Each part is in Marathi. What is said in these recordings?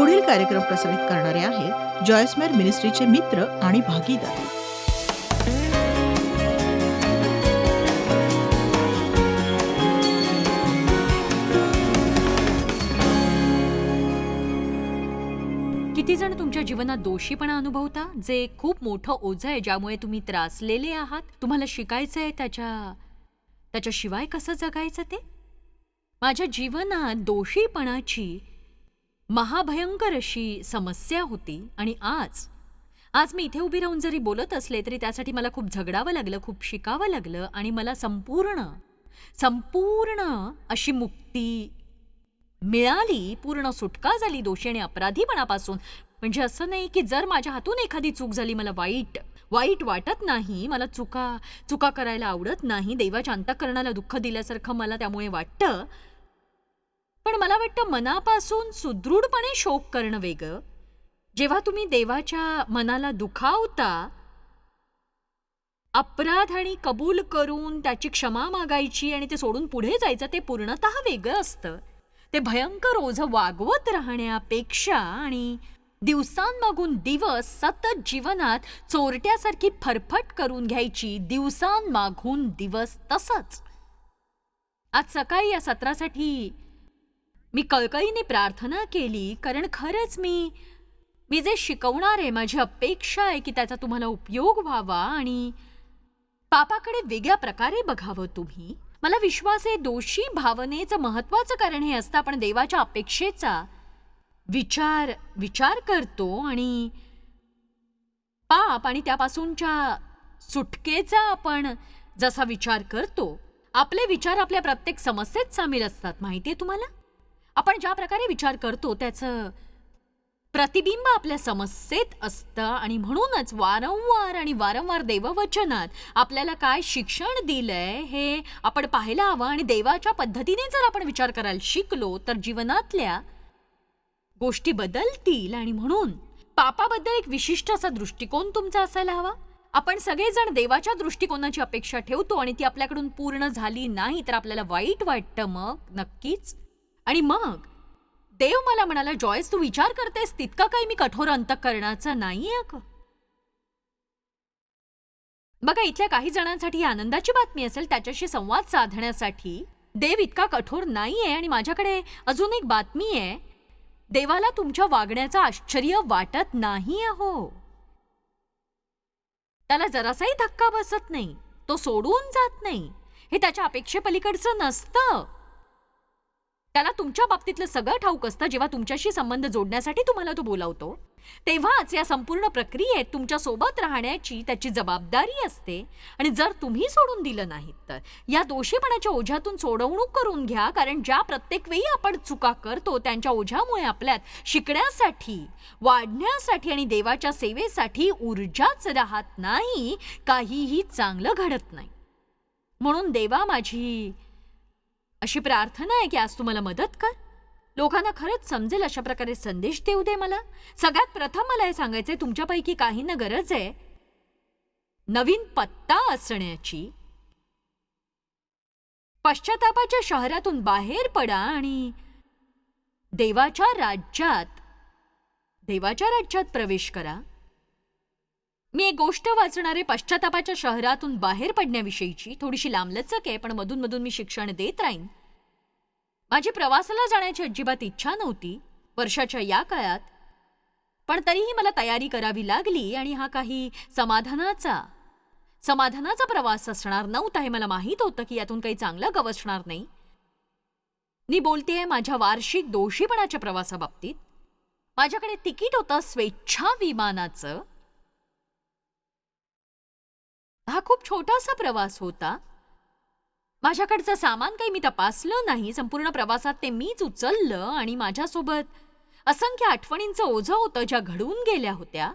पुढील कार्यक्रम प्रसारित करणारे आहेत जॉयस्मेर मिनिस्ट्रीचे मित्र आणि भागीदार. किती जण तुमच्या जीवनात दोषीपणा अनुभवता? जे खूप मोठं ओझं आहे ज्यामुळे तुम्ही त्रासलेले आहात. तुम्हाला शिकायचं आहे त्याच्या त्याच्याशिवाय कसं जगायचं ते? माझ्या जीवनात दोषीपणाची महाभयंकर अशी समस्या होती आणि आज आज मी इथे उभी राहून जरी बोलत असले तरी त्यासाठी मला खूप झगडावं लागलं खूप शिकावं लागलं आणि मला संपूर्ण संपूर्ण अशी मुक्ती मिळाली. पूर्ण सुटका झाली दोषी आणि अपराधीपणापासून म्हणजे असं नाही की जर माझ्या हातून एखादी चूक झाली मला वाईट वाईट वाटत नाही मला चुका चुका करायला आवडत नाही देवाच्या अंतकरणाला दुःख दिल्यासारखं मला त्यामुळे वाटतं पण मला वाटतं मनापासून सुदृढपणे शोक करणं वेगळं. जेव्हा तुम्ही देवाच्या मनाला दुखावता अपराध आणि कबूल करून त्याची क्षमा मागायची आणि ते सोडून पुढे जायचं ते पूर्णतः वेगळं असतं. ते भयंकर ओझं वागवत राहण्यापेक्षा आणि दिवसांमागून दिवस सतत जीवनात चोरट्यासारखी फरफट करून घ्यायची दिवसांमागून दिवस तसंच. आज सकाळी या सत्रासाठी मी कळकळीने प्रार्थना केली कारण खरंच मी मी जे शिकवणार आहे माझी अपेक्षा आहे की त्याचा तुम्हाला उपयोग व्हावा आणि पापाकडे वेगळ्या प्रकारे बघावं तुम्ही. मला विश्वास आहे दोषी भावनेचं महत्त्वाचं कारण हे असतं आपण देवाच्या अपेक्षेचा विचार विचार करतो आणि पाप आणि त्यापासूनच्या सुटकेचा आपण जसा विचार करतो आपले विचार आपल्या प्रत्येक समस्येत सामील असतात माहिती आहे तुम्हाला? आपण ज्या प्रकारे विचार करतो त्याचं प्रतिबिंब आपल्या समस्येत असतं आणि म्हणूनच वारंवार आणि वारंवार देववचनात आपल्याला काय शिक्षण दिलंय हे आपण पाहायला हवं आणि देवाच्या पद्धतीने जर आपण विचार करायला शिकलो तर जीवनातल्या गोष्टी बदलतील आणि म्हणून पापाबद्दल एक विशिष्ट असा दृष्टिकोन तुमचा असायला हवा. आपण सगळेजण देवाच्या दृष्टिकोनाची अपेक्षा ठेवतो आणि ती आपल्याकडून पूर्ण झाली नाही तर आपल्याला वाईट वाटतं मग नक्कीच. आणि मग? देव मला म्हणाला जॉयस तू विचार करतेस तितका काही मी कठोर अंतकरणाचा नाहीये अगं बघा इथल्या काही जणांसाठी ही आनंदाची बातमी असेल त्याच्याशी संवाद साधण्यासाठी देव इतका कठोर नाहीये आणि माझ्याकडे अजून एक बातमी आहे. देवाला तुमच्या वागण्याचं आश्चर्य वाटत नाही अहो. त्याला जरासाही धक्का बसत नाही. तो सोडून जात नाही. हे त्याच्या अपेक्षेपलीकडचं नसतं. त्याला तुमच्या बाबतीतलं सगळं ठाऊक असतं जेव्हा तुमच्याशी संबंध जोडण्यासाठी तुम्हाला तो बोलावतो. तेव्हाच या संपूर्ण प्रक्रियेत तुमच्यासोबत राहण्याची त्याची जबाबदारी असते. आणि जर तुम्ही सोडून दिलं नाहीत तर या दोषीपणाच्या ओझ्यातून सोडवणूक करून घ्या. कारण ज्या प्रत्येक वेळी आपण चुका करतो त्यांच्या ओझ्यामुळे आपल्यात शिकण्यासाठी वाढण्यासाठी आणि देवाच्या सेवेसाठी ऊर्जाच राहत नाही. काहीही चांगलं घडत नाही. म्हणून देवा माझी अशी प्रार्थना आहे की आज तू मला मदत कर. लोकांना खरंच समजेल अशा प्रकारे संदेश देऊ दे मला. सगळ्यात प्रथम मला हे सांगायचंय तुमच्यापैकी काहींना गरज आहे. नवीन पत्ता असण्याची. पश्चातापाच्या शहरातून बाहेर पडा आणि देवाच्या राज्यात देवाच्या राज्यात प्रवेश करा. मी एक गोष्ट वाचणारे पश्चातापाच्या शहरातून बाहेर पडण्याविषयीची थोडीशी लांबलचक आहे पण मधून मधून मी शिक्षण देत राहीन. माझी प्रवासाला जाण्याची अजिबात इच्छा नव्हती वर्षाच्या या काळात. पण तरीही मला तयारी करावी लागली आणि हा काही समाधानाचा समाधानाचा प्रवास असणार नव्हता हे मला माहीत होतं की यातून काही चांगलं गवसणार नाही. मी बोलतेय माझ्या वार्षिक दोषीपणाच्या प्रवासाबाबतीत. माझ्याकडे तिकीट होतं स्वेच्छा विमानाचं. हा खूप छोटासा प्रवास होता. माझ्याकडचं सामान काही मी तपासलं नाही. संपूर्ण प्रवासात ते मीच उचललं आणि माझ्यासोबत असंख्य आठवणींचं ओझं होतं ज्या घडून गेल्या होत्या.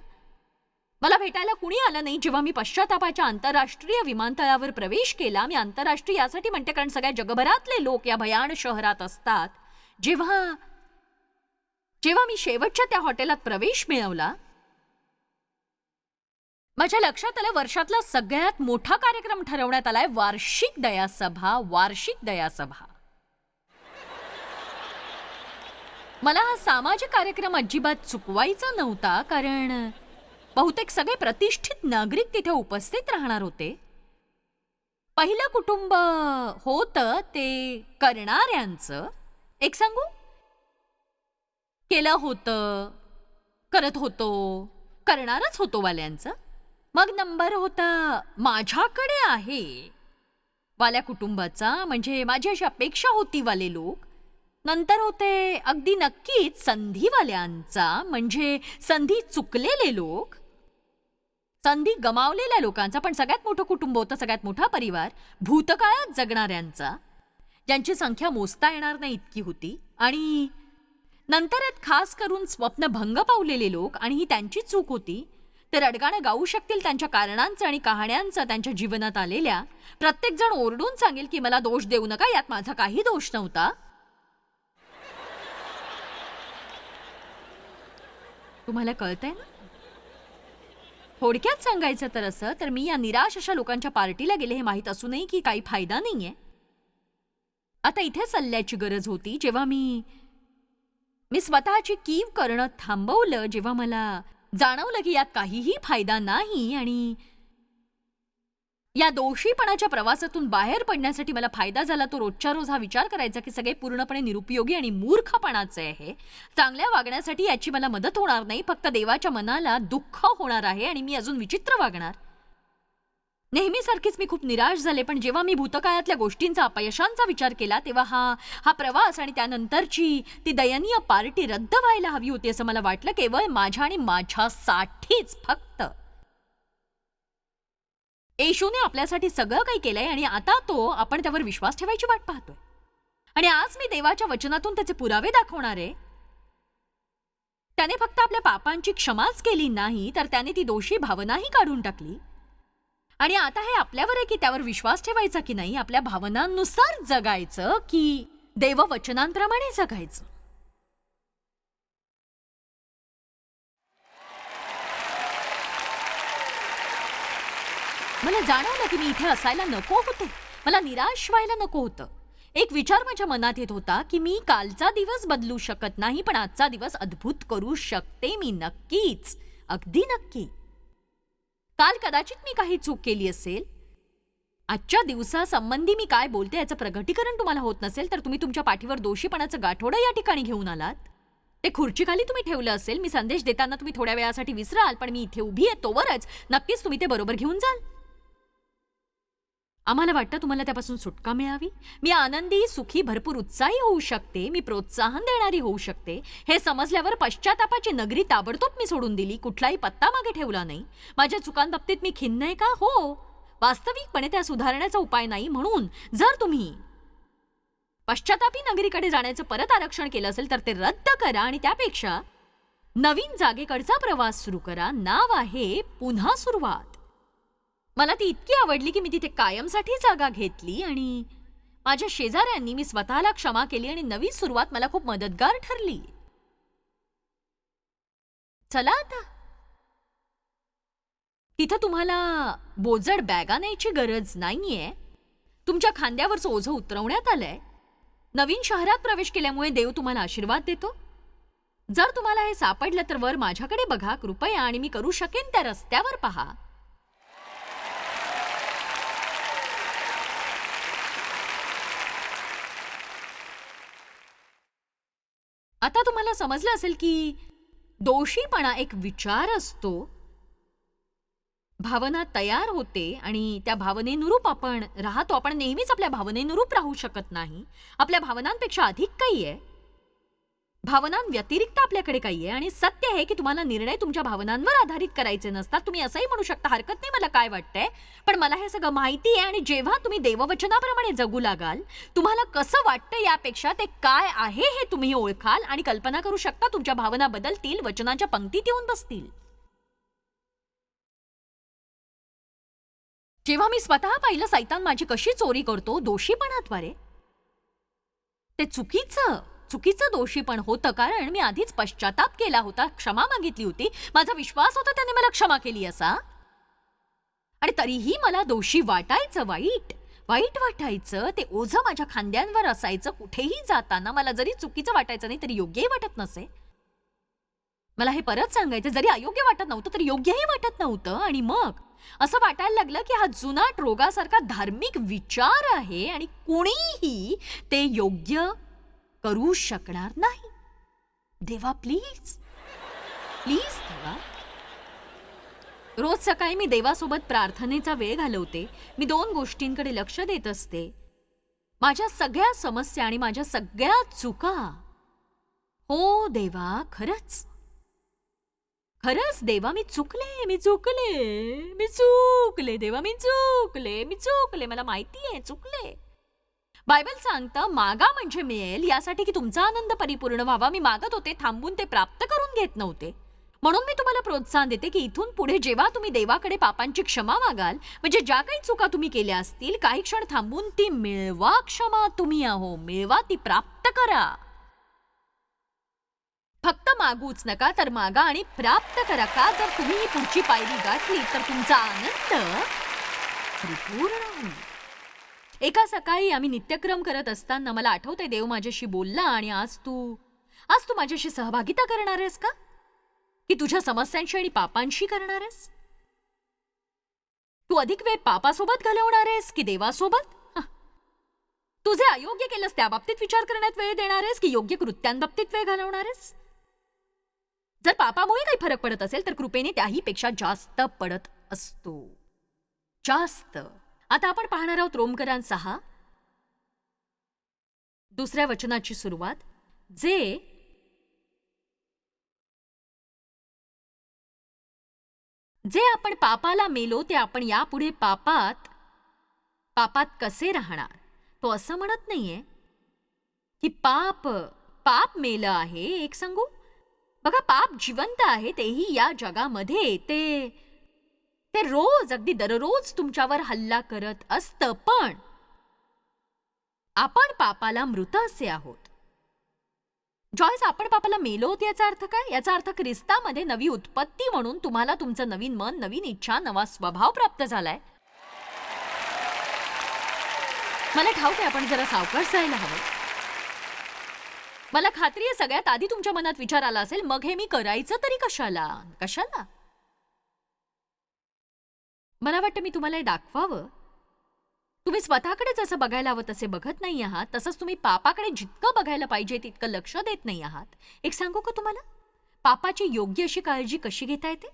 मला भेटायला कुणी आलं नाही. जेव्हा मी पश्चातापाच्या आंतरराष्ट्रीय विमानतळावर प्रवेश केला मी आंतरराष्ट्रीय यासाठी म्हणते कारण सगळ्या जगभरातले लोक या भयान शहरात असतात. जेव्हा जेव्हा मी शेवटच्या त्या हॉटेलात प्रवेश मिळवला माझ्या लक्षात आलं वर्षातला सगळ्यात मोठा कार्यक्रम ठरवण्यात आलाय वार्षिक दयासभा वार्षिक दयासभा. मला हा सामाजिक कार्यक्रम अजिबात चुकवायचा नव्हता कारण बहुतेक सगळे प्रतिष्ठित नागरिक तिथे उपस्थित राहणार होते. पहिलं कुटुंब होतं ते करणाऱ्यांचं. एक सांगू? केलं होतं करत होतो करणारच होतो वाल्यांचं मग नंबर होता माझ्याकडे आहे. वाल्या कुटुंबाचा म्हणजे माझी अशी अपेक्षा होती वाले लोक. नंतर होते अगदी नक्कीच संधीवाल्यांचा म्हणजे संधी चुकलेले लोक. संधी गमावलेल्या लोकांचा पण सगळ्यात मोठं कुटुंब होतं सगळ्यात मोठा परिवार भूतकाळात जगणाऱ्यांचा. ज्यांची संख्या मोजता येणार नाही इतकी होती. आणि नंतर आहेत खास करून स्वप्नभंग पावलेले लोक आणि ही त्यांची चूक होती. ते रडगाणं गाऊ शकतील त्यांच्या कारणांचं आणि कहाण्यांचं त्यांच्या जीवनात आलेल्या. प्रत्येकजण ओरडून सांगेल की मला दोष देऊ नका यात माझा काही दोष नव्हता. तुम्हाला कळतंय ना? थोडक्यात सांगायचं तर असं तर मी या निराश अशा लोकांच्या पार्टीला गेले हे माहीत असूनही की काही फायदा नाहीये. आता इथे सल्ल्याची गरज होती जेव्हा मी मी स्वतःची कीव करणं थांबवलं जेव्हा मला जाणवलं की यात काहीही फायदा नाही आणि या दोषीपणाच्या प्रवासातून बाहेर पडण्यासाठी मला फायदा झाला तो रोजच्या रोज हा विचार करायचा की सगळे पूर्णपणे निरुपयोगी आणि मूर्खपणाचे आहे. चांगल्या वागण्यासाठी याची मला मदत होणार नाही फक्त देवाच्या मनाला दुःख होणार आहे आणि मी अजून विचित्र वागणार. नेहमीसारखीच मी खूप निराश झाले पण जेव्हा मी भूतकाळातल्या गोष्टींचा अपयशांचा विचार केला तेव्हा हा हा प्रवास आणि त्यानंतरची ती दयनीय पार्टी रद्द व्हायला हवी होती असं मला वाटलं केवळ माझ्या आणि माझ्यासाठीच फक्त. येशूने आपल्यासाठी सगळं काही केलंय आणि आता तो आपण त्यावर विश्वास ठेवायची वाट पाहतोय. आणि आज मी देवाच्या वचनातून त्याचे पुरावे दाखवणार आहे. त्याने फक्त आपल्या पापांची क्षमाच केली नाही तर त्याने ती दोषी भावनाही काढून टाकली. आणि आता हे आपल्यावर आहे की त्यावर विश्वास ठेवायचा की नाही? आपल्या भावनांनुसार जगायचं की देववचनांप्रमाणे जगायचं? मला जाणवलं की मी इथे असायला नको होते. मला निराश व्हायला नको होतं. एक विचार माझ्या मनात येत होता की मी कालचा दिवस बदलू शकत नाही पण आजचा दिवस अद्भुत करू शकते मी नक्कीच. अगदी नक्की. काल कदाचित मी काही चूक केली असेल. आजच्या दिवसासंबंधी मी काय बोलते याचं प्रगटीकरण तुम्हाला होत नसेल तर तुम्ही तुमच्या पाठीवर दोषीपणाचं गाठोडं या ठिकाणी घेऊन आलात. ते खुर्चीखाली तुम्ही ठेवलं असेल मी संदेश देताना तुम्ही थोड्या वेळासाठी विसराल पण मी इथे उभी आहे तोवरच. नक्कीच तुम्ही ते बरोबर घेऊन जाल. आम्हाला वाटतं तुम्हाला त्यापासून सुटका मिळावी? मी आनंदी सुखी भरपूर उत्साही होऊ शकते. मी प्रोत्साहन देणारी होऊ शकते. हे समजल्यावर पश्चातापाची नगरी ताबडतोब मी सोडून दिली. कुठलाही पत्ता मागे ठेवला नाही. माझ्या चुकांबाबतीत मी खिन्न आहे का? हो. वास्तविकपणे त्या सुधारण्याचा उपाय नाही म्हणून जर तुम्ही पश्चातापी नगरीकडे जाण्याचं परत आरक्षण केलं असेल तर ते रद्द करा आणि त्यापेक्षा नवीन जागेकडचा प्रवास सुरू करा. नाव आहे पुन्हा सुरुवात. मला ती इतकी आवडली की मी तिथे कायमसाठी जागा घेतली आणि माझ्या शेजाऱ्यांनी मी स्वतःला क्षमा केली आणि नवी सुरुवात मला खूप मदतगार ठरली. चला आता. तिथं तुम्हाला बोजड बॅगा न्यायची गरज नाहीये. तुमच्या खांद्यावरचं ओझं उतरवण्यात आलंय. नवीन शहरात प्रवेश केल्यामुळे देव तुम्हाला आशीर्वाद देतो. जर तुम्हाला हे सापडलं तर वर माझ्याकडे बघा कृपया आणि मी करू शकेन त्या रस्त्यावर पहा. आता तुम्हाला समजलं असेल की दोषीपणा एक विचार असतो. भावना तयार होते आणि त्या भावनेनुरूप आपण राहतो. आपण नेहमीच आपल्या भावनेनुरूप राहू शकत नाही. आपल्या भावनांपेक्षा अधिक काही आहे. भावनांव्यतिरिक्त आपल्याकडे काही आहे आणि सत्य आहे की तुम्हाला निर्णय तुमच्या भावनांवर आधारित करायचे नसतात. तुम्ही असंही म्हणू शकता हरकत नाही मला काय वाटतंय. पण मला हे सगळं माहिती आहे आणि जेव्हा तुम्ही देववचनाप्रमाणे जगू लागाल तुम्हाला कसं वाटतं यापेक्षा ते काय आहे हे तुम्ही ओळखाल आणि कल्पना करू शकता तुमच्या भावना बदलतील वचनाच्या पंक्तीत येऊन बसतील. जेव्हा मी स्वतः पाहिलं सैतान माझी कशी चोरी करतो दोषीपणाद्वारे? ते चुकीचं. चुकीचं दोषी पण होतं कारण मी आधीच पश्चाताप केला होता क्षमा मागितली होती. माझा विश्वास होता त्याने मला क्षमा केली असा. आणि तरीही मला दोषी वाटायचं वाईट. वाईट वाटायचं ते ओझं माझ्या खांद्यांवर असायचं कुठेही जाताना मला जरी चुकीचं वाटायचं नाही तरी योग्यही वाटत नसे. मला हे परत सांगायचं जरी अयोग्य वाटत नव्हतं तरी योग्यही वाटत नव्हतं. आणि मग? असं वाटायला लागलं की हा जुनाट रोगासारखा धार्मिक विचार आहे आणि कुणीही ते योग्य करू शकणार नाही. देवा प्लीज प्लीज देवा. रोज सकाळी मी देवासोबत प्रार्थनेचा वेळ घालवते. मी दोन गोष्टींकडे लक्ष देत असते. माझ्या सगळ्या समस्या आणि माझ्या सगळ्या चुका. हो देवा खरंच. खरंच देवा मी चुकले मी चुकले मी चुकले देवा मी चुकले मी चुकले मला माहिती आहे चुकले. बायबल सांगतं मागा म्हणजे मिळेल यासाठी की तुमचा आनंद परिपूर्ण व्हावा. मी मागत होते थांबून ते प्राप्त करून घेत नव्हते. म्हणून मी तुम्हाला प्रोत्साहन देते की इथून पुढे जेव्हा तुम्ही देवाकडे पापांची क्षमा मागाल म्हणजे ज्या काही चुका तुम्ही केल्या असतील काही क्षण थांबून ती मिळवा क्षमा तुम्ही आहो. मिळवा ती प्राप्त करा. फक्त मागूच नका तर मागा आणि प्राप्त करा का? जर तुम्ही ही पुढची पायरी गाठली तर तुमचा आनंद परिपूर्ण होईल. एका सकाळी आम्ही नित्यक्रम करत असताना मला आठवते देव माझ्याशी बोलला आणि आज तू आज तू माझ्याशी सहभागिता करणार आहेस का? की तुझ्या समस्यांशी आणि पापांशी करणार आहेस? तू अधिक वेळ पापासोबत घालवणार आहेस की देवासोबत? तुझे तू जे अयोग्य केलंस त्या बाबतीत विचार करण्यात वेळ देणार आहेस की योग्य कृत्यांबाबतीत वेळ घालवणार आहेस? जर पापामुळे काही फरक पडत असेल तर कृपेने त्याही पेक्षा जास्त पडत असतो. जास्त. आता आपण पाहणार आहोत रोमकरां सहा दुसऱ्या वचनाची सुरुवात. जे जे आपण पापाला मेलो ते आपण यापुढे पापात पापात कसे राहणार? तो असं म्हणत नाहीये की पाप पाप मेलं आहे एक सांगू? बघा पाप जिवंत आहे तेही या जगामध्ये. ते ते रोज अगदी दररोज तुमच्यावर हल्ला करत असतं पण आपण पापाला मृत असे आहोत. जॉयस आपण पापाला मेलो होत याचा अर्थ काय? याचा अर्थ ख्रिस्तामध्ये नवी उत्पत्ती म्हणून तुम्हाला तुमचं नवीन मन नवीन इच्छा नवा स्वभाव प्राप्त झालाय. मला ठाऊक आहे आपण जरा सावकाश जायला हवं. मला खात्री आहे सगळ्यात आधी तुमच्या मनात विचार आला असेल मग हे मी करायचं तरी कशाला? कशाला? मला वाटतं मी तुम्हाला हे दाखवावं. तुम्ही स्वतःकडे जसं बघायला हवं तसे बघत नाही आहात. तसंच तुम्ही पापाकडे जितकं बघायला पाहिजे तितकं लक्ष देत नाही आहात. एक सांगू का तुम्हाला? पापाची योग्य अशी काळजी कशी घेता येते?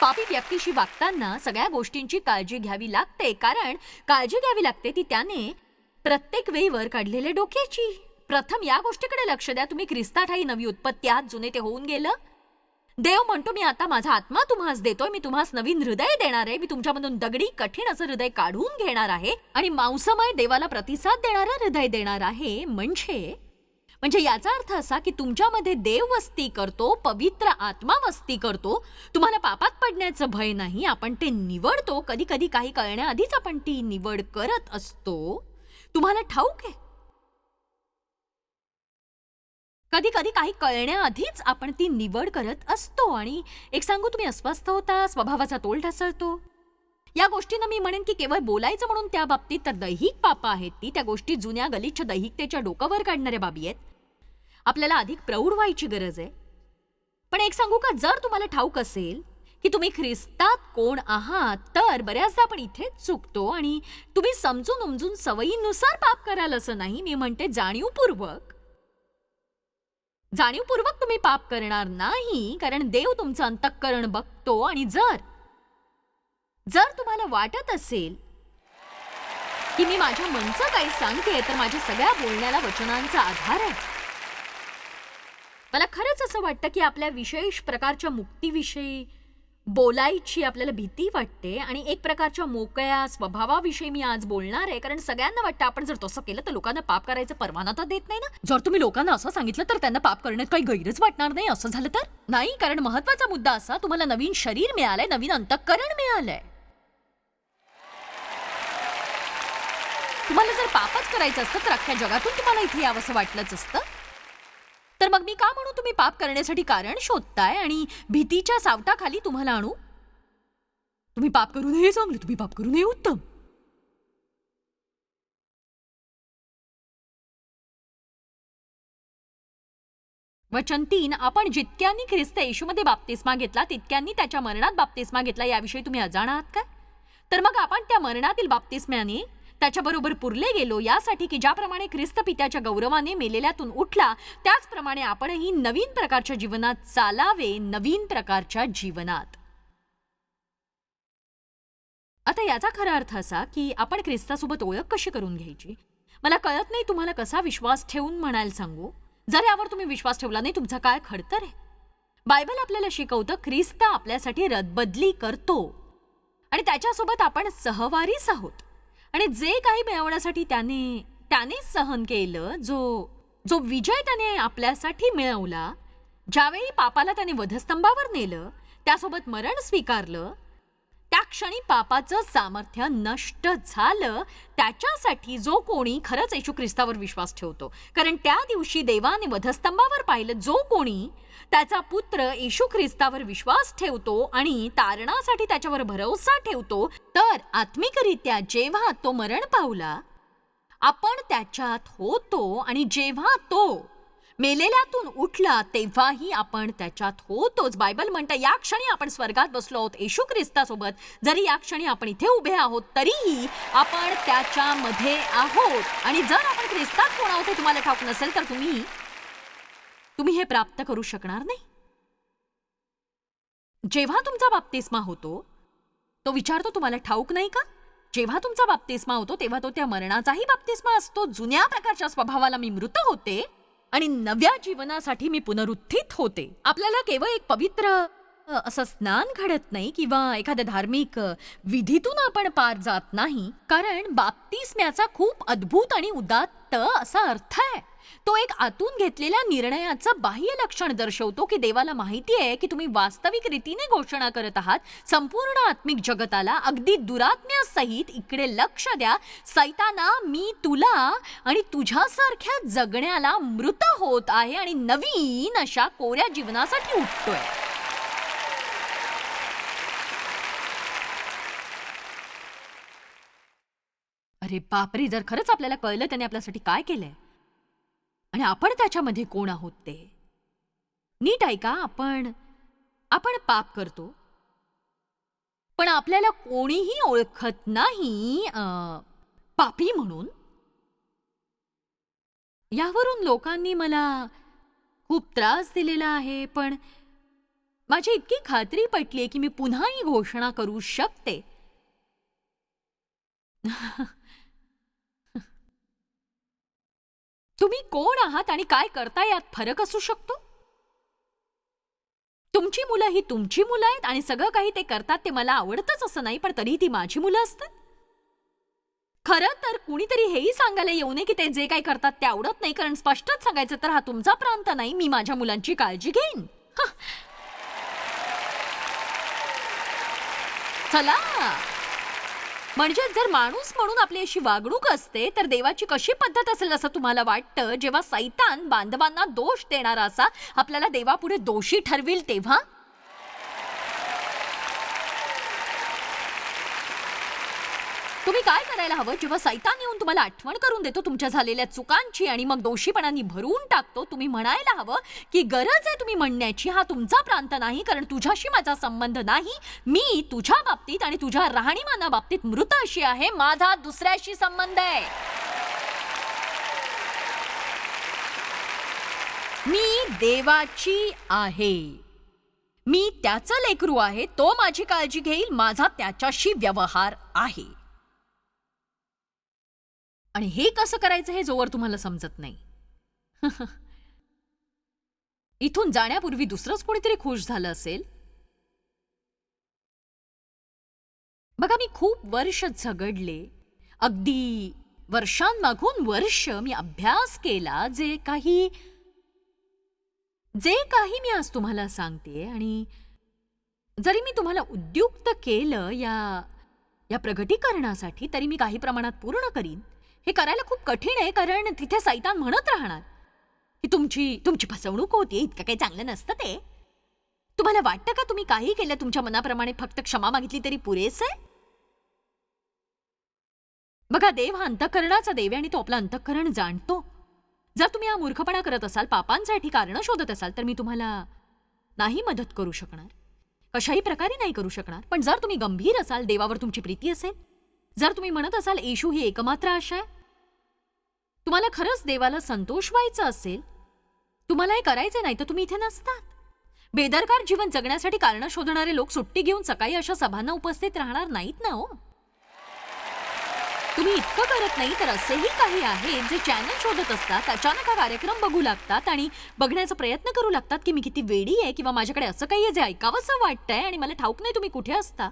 पापी व्यक्तीशी वागताना सगळ्या गोष्टींची काळजी घ्यावी लागते. कारण काळजी घ्यावी लागते ती त्याने प्रत्येक वेळीवर काढलेल्या डोक्याची. प्रथम या गोष्टीकडे लक्ष द्या. तुम्ही ख्रिस्ताठाई नवी उत्पत्ती आहात जुने ते होऊन गेलं. देव म्हणतो मी आता माझा आत्मा तुम्हास देतोय. मी तुम्हास नवीन हृदय देणार आहे. मी तुमच्यामधून दगडी कठीण असं हृदय काढून घेणार आहे आणि मांसमय देवाला प्रतिसाद देणारं हृदय देणार आहे. म्हणजे म्हणजे याचा अर्थ असा की तुमच्यामध्ये देव वस्ती करतो पवित्र आत्मा वस्ती करतो. तुम्हाला पापात पडण्याचं भय नाही. आपण ते निवडतो. कधी कधी काही कळण्याआधीच आपण ती निवड करत असतो. तुम्हाला ठाऊक आहे? कधी कधी काही कळण्याआधीच आपण ती निवड करत असतो. आणि एक सांगू तुम्ही अस्वस्थ होता स्वभावाचा तोल ढसळतो. या गोष्टींना मी म्हणेन की केवळ बोलायचं म्हणून त्या बाबतीत तर दैहिक पापं आहेत ती. त्या गोष्टी जुन्या गलिच्छ दैहिकतेच्या डोकावर काढणाऱ्या बाबी आहेत. आपल्याला अधिक प्रौढ व्हायची गरज आहे. पण एक सांगू का जर तुम्हाला ठाऊक असेल की तुम्ही ख्रिस्तात कोण आहात तर बऱ्याचदा आपण इथेच चुकतो. आणि तुम्ही समजून उमजून सवयीनुसार पाप कराल असं नाही. मी म्हणते जाणीवपूर्वक. जाणीवपूर्वक तुम्ही पाप करणार नाही कारण देव तुमचं अंतःकरण बघतो आणि जर जर तुम्हाला वाटत असेल की मी माझ्या मनचं काही सांगते तर माझ्या सगळ्या बोलण्याला वचनांचा आधार आहे. मला खरंच असं वाटतं की आपल्या विशेष प्रकारच्या मुक्तीविषयी बोलायची आपल्याला भीती वाटते आणि एक प्रकारच्या मोकळ्या स्वभावाविषयी मी आज बोलणार आहे. कारण सगळ्यांना वाटतं आपण जर तसं केलं तर लोकांना पाप करायचं परवाना तर देत नाही ना? जर तुम्ही लोकांना असं सांगितलं तर त्यांना पाप करण्यात काही गैरच वाटणार नाही. असं झालं तर? नाही कारण महत्त्वाचा मुद्दा असा तुम्हाला नवीन शरीर मिळालंय नवीन अंतःकरण मिळालंय. तुम्हाला जर पापच करायचं असतं तर अख्ख्या जगातून तुम्हाला इथे यावंसं वाटलंच असतं. तर मग मी का म्हणू तुम्ही पाप करण्यासाठी कारण शोधताय आणि भीतीच्या सावटाखाली तुम्हाला आणू? तुम्ही पाप करू नये चांगले तुम्ही पाप करू नये उत्तम. वचन तीन आपण जितक्यांनी ख्रिस्त येशूमध्ये बाप्तिस्मा घेतला तितक्यांनी त्याच्या मरणात बाप्तिस्मा घेतला याविषयी तुम्ही अजाण आहात काय तर मग आपण त्या मरणातील बाप्तिस्म्याने त्याच्याबरोबर पुरले गेलो यासाठी की ज्याप्रमाणे ख्रिस्त पित्याच्या गौरवाने मेलेल्यातून उठला त्याचप्रमाणे आपणही नवीन प्रकारच्या जीवनात चालावे नवीन प्रकारच्या जीवनात. आता याचा खरा अर्थ असा की आपण ख्रिस्तासोबत ओळख कशी करून घ्यायची? मला कळत नाही तुम्हाला कसा विश्वास ठेवून म्हणायला सांगू? जर यावर तुम्ही विश्वास ठेवला नाही तुमचा काय खडतर आहे? बायबल आपल्याला शिकवतं ख्रिस्त आपल्यासाठी रदबदली करतो. आणि त्याच्यासोबत आपण सहवारीच आहोत. आणि जे काही मिळवण्यासाठी त्याने त्याने सहन केलं जो जो विजय त्याने आपल्यासाठी मिळवला ज्यावेळी पापाला त्याने वधस्तंभावर नेलं त्यासोबत मरण स्वीकारलं क्षणी पापाचं सामर्थ्य नष्ट झालं त्याच्यासाठी जो कोणी खरंच येशू ख्रिस्तावर विश्वास ठेवतो. कारण त्या दिवशी देवाने वधस्तंभावर पाहिलं जो कोणी त्याचा पुत्र येशू ख्रिस्तावर विश्वास ठेवतो आणि तारणासाठी त्याच्यावर भरोसा ठेवतो तर आत्मिकरित्या जेव्हा तो मरण पावला आपण त्याच्यात होतो आणि जेव्हा तो मेलेल्यातून उठला तेव्हाही आपण त्याच्यात होतोच. बायबल म्हणतं या क्षणी आपण स्वर्गात बसलो आहोत येशू ख्रिस्तासोबत. जरी या क्षणी आपण इथे उभे आहोत तरीही आपण त्याच्यामध्ये आहोत. आणि जर आपण ख्रिस्तात कोण आहोत हे तुम्हाला ठाऊक नसेल तर तुम्ही तुम्ही हे प्राप्त करू शकणार नाही. जेव्हा तुमचा बाप्तिस्मा होतो तो विचारतो तुम्हाला ठाऊक नाही का? जेव्हा तुमचा बाप्तिस्मा होतो तेव्हा तो त्या मरणाचाही बाप्तिस्मा असतो. जुन्या प्रकारच्या स्वभावाला मी मृत होते आणि नव्या जीवनासाठी मी पुनरुत्थित होते. आपल्याला केवळ एक पवित्र असं स्नान घडत नाही किंवा एखाद्या धार्मिक विधीतून आपण पार जात नाही. कारण बाप्तिस्म्याचा खूप अद्भुत आणि उदात्त असा अर्थ आहे. तो एक आतून घेतलेल्या निर्णयाचं बाह्य लक्षण दर्शवतो की देवाला माहिती आहे की तुम्ही वास्तविक रीतीने घोषणा करत आहात. संपूर्ण आत्मिक जगताला अगदी दुरात्म्यासहित इकडे लक्ष द्या. सैताना मी तुला आणि तुझ्यासारख्या जगण्याला मृत होत आहे आणि नवीन अशा कोऱ्या जीवनासाठी उठतोय. अरे बापरे जर खरंच आपल्याला कळलं त्याने आपल्यासाठी काय केलंय. आणि आपण त्याच्यामध्ये कोण आहोत ते? नीट ऐका आपण आपण पाप करतो. पण आपल्याला कोणीही ओळखत नाही पापी म्हणून. यावरून लोकांनी मला खूप त्रास दिलेला आहे पण माझी इतकी खात्री पटली की मी पुन्हा ही घोषणा करू शकते. तुम्ही कोण आहात आणि काय करता यात फरक असू शकतो? तुमची मुलं ही तुमची मुलं आहेत आणि सगळं काही ते करतात ते मला आवडतच असं नाही पण तरीही ती माझी मुलं असतात. खरं तर कुणीतरी हेही सांगायला येऊ नये की ते जे काही करतात ते आवडत नाही कारण स्पष्टच सांगायचं तर हा तुमचा प्रांत नाही मी माझ्या मुलांची काळजी घेईन. चला. म्हणजे जर माणूस म्हणून आपली अशी वागणूक असते तर देवाची कशी पद्धत असेल असं तुम्हाला वाटतं? जेव्हा सैतान बांधवांना दोष देणारा असा आपल्याला देवापुढे दोषी ठरविल तेव्हा? तुम्ही काय करायला हवं? जेव्हा सैतान येऊन तुम्हाला आठवण करून देतो तुमच्या झालेल्या चुकांची आणि मग दोषीपणाने भरून टाकतो तुम्ही म्हणायला हवं की गरज आहे तुम्ही म्हणण्याची. हा तुमचा प्रांत नाही कारण तुझ्याशी माझा संबंध नाही. मी तुझ्या बाबतीत आणि तुझ्या राहणीमाना बाबतीत मृत अशी आहे. माझा दुसऱ्याशी संबंध आहे. मी देवाची आहे. मी त्याचं लेकरू आहे. तो माझी काळजी घेईल. माझा त्याच्याशी व्यवहार आहे. आणि हे कसं करायचं हे जोवर तुम्हाला समजत नाही. इथून जाण्यापूर्वी दुसरंच कोणीतरी खुश झालं असेल? बघा मी खूप वर्ष झगडले. अगदी वर्षांमागून वर्ष मी अभ्यास केला जे काही जे काही मी आज तुम्हाला सांगते आणि जरी मी तुम्हाला उद्युक्त केलं या या प्रगटीकरणासाठी तरी मी काही प्रमाणात पूर्ण करीन. हे करायला खूप कठीण आहे कारण तिथे सैतान म्हणत राहणार. ही तुमची तुमची फसवणूक होती इतकं काही चांगलं नसतं ते. तुम्हाला वाटतं का तुम्ही काही केलं तुमच्या मनाप्रमाणे फक्त क्षमा मागितली तरी पुरेस आहे? बघा देव हा अंतकरणाचा देव आहे आणि तो आपलं अंतकरण जाणतो. जर तुम्ही हा मूर्खपणा करत असाल पापांसाठी कारण शोधत असाल तर मी तुम्हाला नाही मदत करू शकणार. कशाही प्रकारे नाही करू शकणार. पण जर तुम्ही गंभीर असाल देवावर तुमची प्रीती असेल जर तुम्ही म्हणत असाल येशू ही एकमात्र आशा आहे तुम्हाला खरंच देवाला संतोष व्हायचा असेल तुम्हाला हे करायचं नाही तर तुम्ही इथे नसतात. बेदरकार जीवन जगण्यासाठी कारण शोधणारे लोक सुट्टी घेऊन सकाळी अशा सभांना उपस्थित राहणार नाहीत ना हो? तुम्ही इतकं करत नाही तर असेही काही आहेत जे चॅनल शोधत असतात अचानक हा कार्यक्रम बघू लागतात आणि बघण्याचा प्रयत्न करू लागतात की मी किती वेडी आहे किंवा माझ्याकडे असं काही आहे जे ऐकावंसं वाटतंय आणि मला ठाऊक नाही तुम्ही कुठे असता.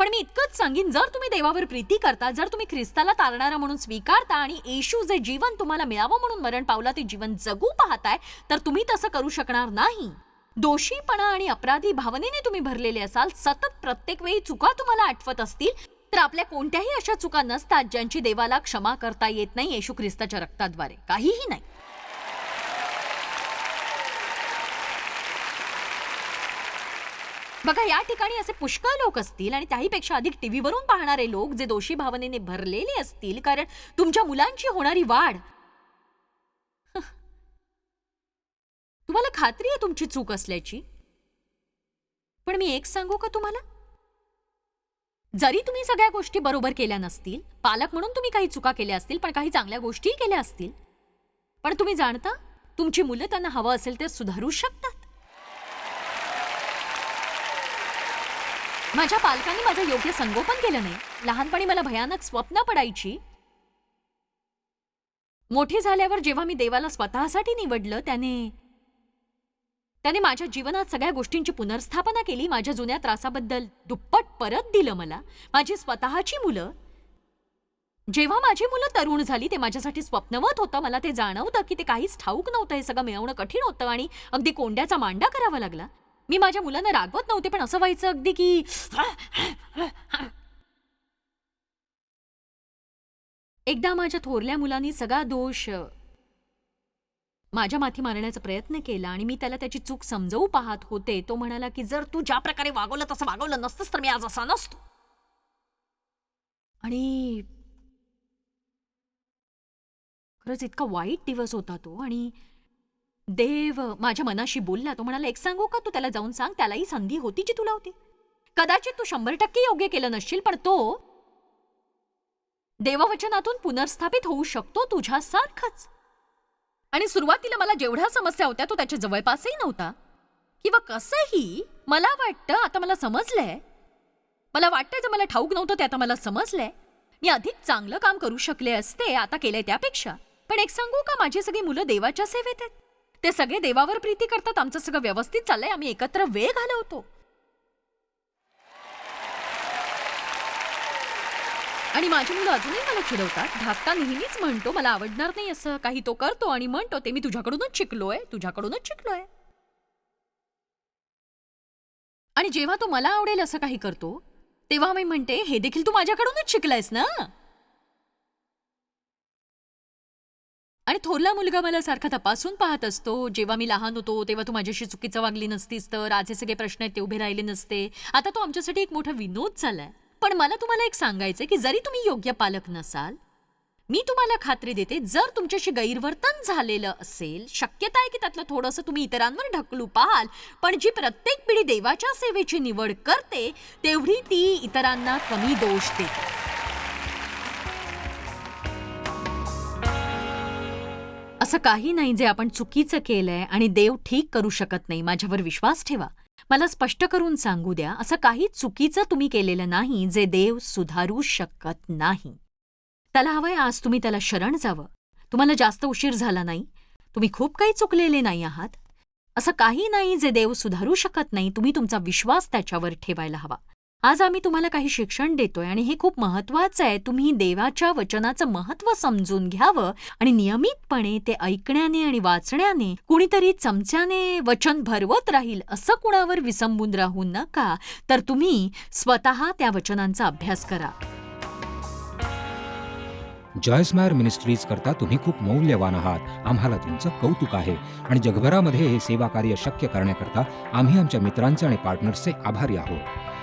पण मी इतकंच सांगीन जर तुम्ही देवावर प्रीती करता जर तुम्ही ख्रिस्ताला तारणारा म्हणून स्वीकारता आणि येशू जे जीवन तुम्हाला मिळावं म्हणून मरण पावला ते जीवन जगू पाहताय तर तुम्ही तसं करू शकणार नाही. दोषीपणा आणि अपराधी भावनेने तुम्ही भरलेले असाल सतत प्रत्येक वेळी चुका तुम्हाला आठवत असतील तर आपल्या कोणत्याही अशा चुका नसतात ज्यांची देवाला क्षमा करता येत नाही येशू ख्रिस्ताच्या रक्ताद्वारे. काहीही नाही. बघा या ठिकाणी असे पुष्कळ लोक असतील आणि त्याहीपेक्षा अधिक टीव्हीवरून पाहणारे लोक जे दोषी भावनेने भरलेले असतील कारण तुमच्या मुलांची होणारी वाढ. तुम्हाला खात्री आहे तुमची चूक असल्याची? पण मी एक सांगू का तुम्हाला? जरी तुम्ही सगळ्या गोष्टी बरोबर केल्या नसतील पालक म्हणून तुम्ही काही चुका केल्या असतील पण काही चांगल्या गोष्टी केल्या असतील. पण तुम्ही जाणता तुमची मुलं त्यांना हवं असेल तर सुधारू शकता? माझ्या पालकांनी माझं योग्य संगोपन केलं नाही. लहानपणी मला भयानक स्वप्न पडायची. मोठी झाल्यावर जेव्हा मी देवाला स्वतःसाठी निवडलं त्याने त्याने माझ्या जीवनात सगळ्या गोष्टींची पुनर्स्थापना केली. माझ्या जुन्या त्रासाबद्दल दुप्पट परत दिलं मला. माझी स्वतःची मुलं जेव्हा माझी मुलं तरुण झाली ते माझ्यासाठी स्वप्नवत होतं. मला ते जाणवतं की ते काहीच ठाऊक नव्हतं. हे सगळं मिळवणं कठीण होतं आणि अगदी कोंड्याचा मांडा करावा लागला. मी माझ्या मुलांना रागवत नव्हते पण असं व्हायचं अगदी की एकदा माझ्या थोरल्या मुलांनी सगळा दोष माझ्या माथी मारण्याचा प्रयत्न केला आणि मी त्याला त्याची चूक समजवू पाहत होते. तो म्हणाला की जर तू ज्या प्रकारे वागवलं तसं वागवलं नसतंस तर मी आज असा नसतो. आणि खरंच इतका वाईट दिवस होता तो आणि देव माझ्या मनाशी बोलला तो म्हणाला एक सांगू का तू त्याला जाऊन सांग? त्यालाही संधी होती जी तुला होती. कदाचित तू शंभर टक्के योग्य केलं नसशील पण तो देववचनातून पुनर्स्थापित होऊ शकतो तुझ्यासारखंच. आणि सुरुवातीला मला जेवढ्या समस्या होत्या तो त्याच्या जवळपासही नव्हता. किंवा कसंही मला वाटतं आता मला समजलंय. मला वाटतं जे मला ठाऊक नव्हतं ते आता मला समजलंय. मी अधिक चांगलं काम करू शकले असते आता केलंय त्यापेक्षा. पण एक सांगू का माझी सगळी मुलं देवाच्या सेवेत आहेत. ते सगळे देवावर प्रीती करतात. आमचं सगळं व्यवस्थित चाललंय. आम्ही एकत्र वेळ घालवतो. आणि माझी मुलं अजूनही मला चिडवतात. धाकटा नेहमीच म्हणतो मला आवडणार नाही असं. काही तो करतो आणि म्हणतो ते मी तुझ्याकडूनच शिकलोय. तुझ्याकडूनच शिकलोय. आणि जेव्हा तो मला आवडेल असं काही करतो तेव्हा मी म्हणते हे देखील तू माझ्याकडूनच शिकलायस ना? आणि थोरला मुलगा मला सारखा तपासून पाहत असतो. जेव्हा मी लहान होतो तेव्हा तू माझ्याशी चुकीचं वागली नसतीस तर आज हे सगळे प्रश्न आहेत ते उभे राहिले नसते. आता तो आमच्यासाठी एक मोठा विनोद झालाय. पण मला तुम्हाला एक सांगायचं की जरी तुम्ही योग्य पालक नसाल मी तुम्हाला खात्री देते जर तुमच्याशी गैरवर्तन झालेलं असेल शक्यता आहे की त्यातलं थोडंसं तुम्ही इतरांवर ढकलू पाहाल पण जी प्रत्येक पिढी देवाच्या सेवेची निवड करते तेवढी ती इतरांना कमी दोष देते. असं काही नाही जे आपण चुकीचं केलंय आणि देव ठीक करू शकत नाही. माझ्यावर विश्वास ठेवा. मला स्पष्ट करून सांगू द्या असं काही चुकीचं तुम्ही केलेलं नाही जे देव सुधारू शकत नाही. त्याला हवंय आज तुम्ही त्याला शरण जावं. तुम्हाला जास्त उशीर झाला नाही? तुम्ही खूप काही चुकलेले नाही आहात? असं काही नाही जे देव सुधारू शकत नाही. तुम्ही तुमचा विश्वास त्याच्यावर ठेवायला हवा. आज आम्ही तुम्हाला काही शिक्षण देतोय आणि हे खूप महत्वाचं आहे. तुम्ही देवाच्या वचनाचं महत्त्व समजून घ्यावं आणि नियमितपणे ते ऐकण्याने आणि वाचण्याने कुणीतरी चमच्याने वचन भरवत राहील असं कुणावर विसंबून राहू नका. तर तुम्ही स्वतः त्या वचनांचा अभ्यास करा. जॉयस्मायर मिनिस्ट्रीज करता तुम्ही खूप मौल्यवान आहात. आम्हाला तुमचं कौतुक आहे आणि जगभरामध्ये हे सेवा कार्य शक्य करण्याकरता आम्ही आमच्या मित्रांचे आणि पार्टनर्सचे आभारी आहोत.